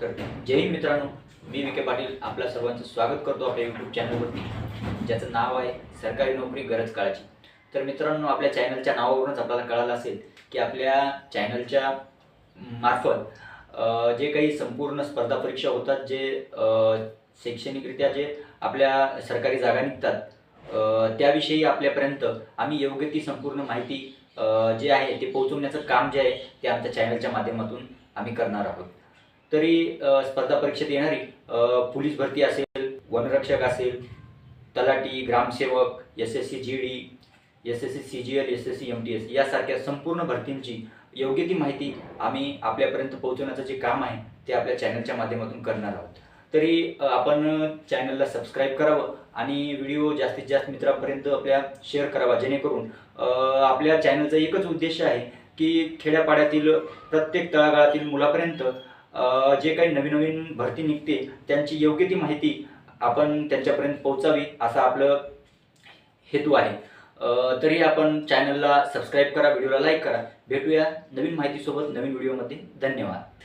तर जय मित्रांनो मी विके पाटील आपल्या सर्वांचं स्वागत करतो आपल्या यूट्यूब चॅनलवरती ज्याचं नाव आहे सरकारी नोकरी गरज काळाची. तर मित्रांनो आपल्या चॅनलच्या नावावरूनच आपल्याला कळालं असेल की आपल्या चॅनलच्या मार्फत जे काही संपूर्ण स्पर्धा परीक्षा होतात जे शैक्षणिकरित्या जे आपल्या सरकारी जागा निघतात त्याविषयी आपल्यापर्यंत आम्ही योग्य ती संपूर्ण माहिती जे आहे ते पोहोचवण्याचं काम जे आहे ते आमच्या चॅनलच्या माध्यमातून आम्ही करणार आहोत. तरी स्पर्धा परीक्षेत येणारी पोलीस भरती असेल वनरक्षक असेल तलाटी ग्रामसेवक S S C G D S S C C G L S S C M T S यासारख्या संपूर्ण भरतींची योग्य ती माहिती आम्ही आपल्यापर्यंत पोहोचवण्याचं जे काम आहे ते आपल्या चॅनलच्या माध्यमातून करणार आहोत. तरी आपण चॅनलला सबस्क्राईब करावं आणि व्हिडिओ जास्तीत जास्त मित्रांपर्यंत आपल्या शेअर करावा जेणेकरून आपल्या चॅनलचा एकच उद्देश आहे की खेड्यापाड्यातील प्रत्येक तळागाळातील मुलापर्यंत जे काही नवीन नवीन भरती निघते त्यांची योग्य ती माहिती आपण त्यांच्यापर्यंत पोहोचावी असा आपलं हेतू आहे. तरी आपण चॅनलला सबस्क्राईब करा व्हिडिओला लाईक करा. भेटूया नवीन माहितीसोबत नवीन व्हिडिओमध्ये धन्यवाद.